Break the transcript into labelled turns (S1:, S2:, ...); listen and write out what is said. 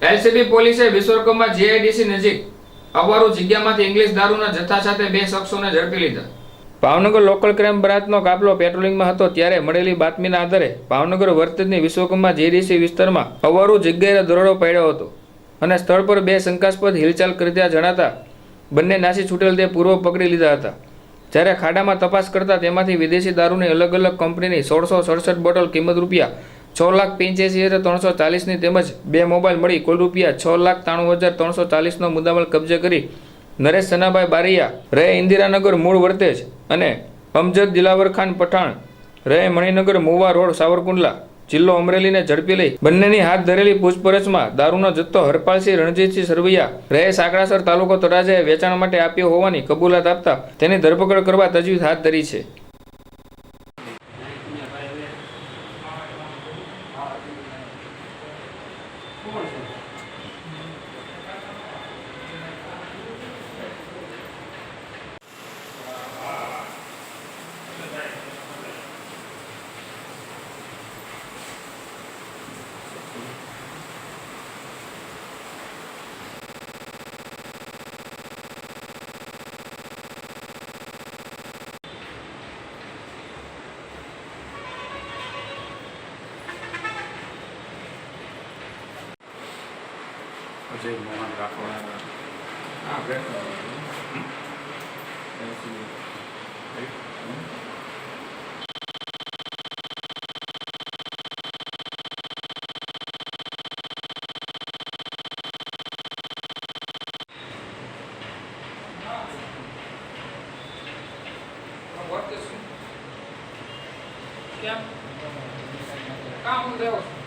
S1: LCB પોલીસે Vishwakarma GIDC નજીક અવારું જગ્યામાંથી English દારૂના જથ્થા સાથે બે શખ્સોને ઝડપી લીધા. ભાવનગર લોકલ ક્રાઇમ બ્રાન્ચનો કાફલો પેટ્રોલિંગમાં હતો ત્યારે મળેલી બાતમીના આધારે ભાવનગર વર્તજની વિશ્વકર્મા જીડીસી વિસ્તારમાં અવારું જગ્યાએ દરોડો પાડ્યો હતો અને સ્થળ પર બે શંકાસ્પદ હિલચાલ કરતા જણાતા બંને નાસી છૂટેલ તે પૂર્વ પકડી લીધા હતા. જ્યારે ખાડામાં તપાસ કરતા તેમાંથી વિદેશી દારૂની અલગ અલગ કંપનીની સોળસો સડસઠ બોટલ કિંમત રૂપિયા છ લાખ પંચ્યાસી હજાર ત્રણસો ચાલીસની તેમજ બે મોબાઈલ મળી કુલ રૂપિયા છ લાખ ત્રાણું હજાર ત્રણસો ચાલીસનો મુદ્દામાલ કબજે કરી નરેશ સનાભાઈ બારિયા, રહે ઇન્દિરાનગર મૂળ વર્તેજ અને અમજદ દિલાવર ખાન પઠાણ, રહે મણિનગર મુવા રોડ સાવરકુંડલા, જિલ્લો અમરેલીને ઝડપી લઈ. બંનેની હાથ ધરેલી પૂછપરછમાં દારૂનો જથ્થો હરપાલસિંહ રણજીતસિંહ સરવૈયા, રહે સાંકળાસર તાલુકો તળાજાએ વેચાણ માટે આપ્યો હોવાની કબૂલાત આપતા તેની ધરપકડ કરવા તજવીજ હાથ ધરી છે. Come on, son.
S2: Ajay Mohan રાખવા
S1: હા
S2: welcome What is it? Yeah. Calm down.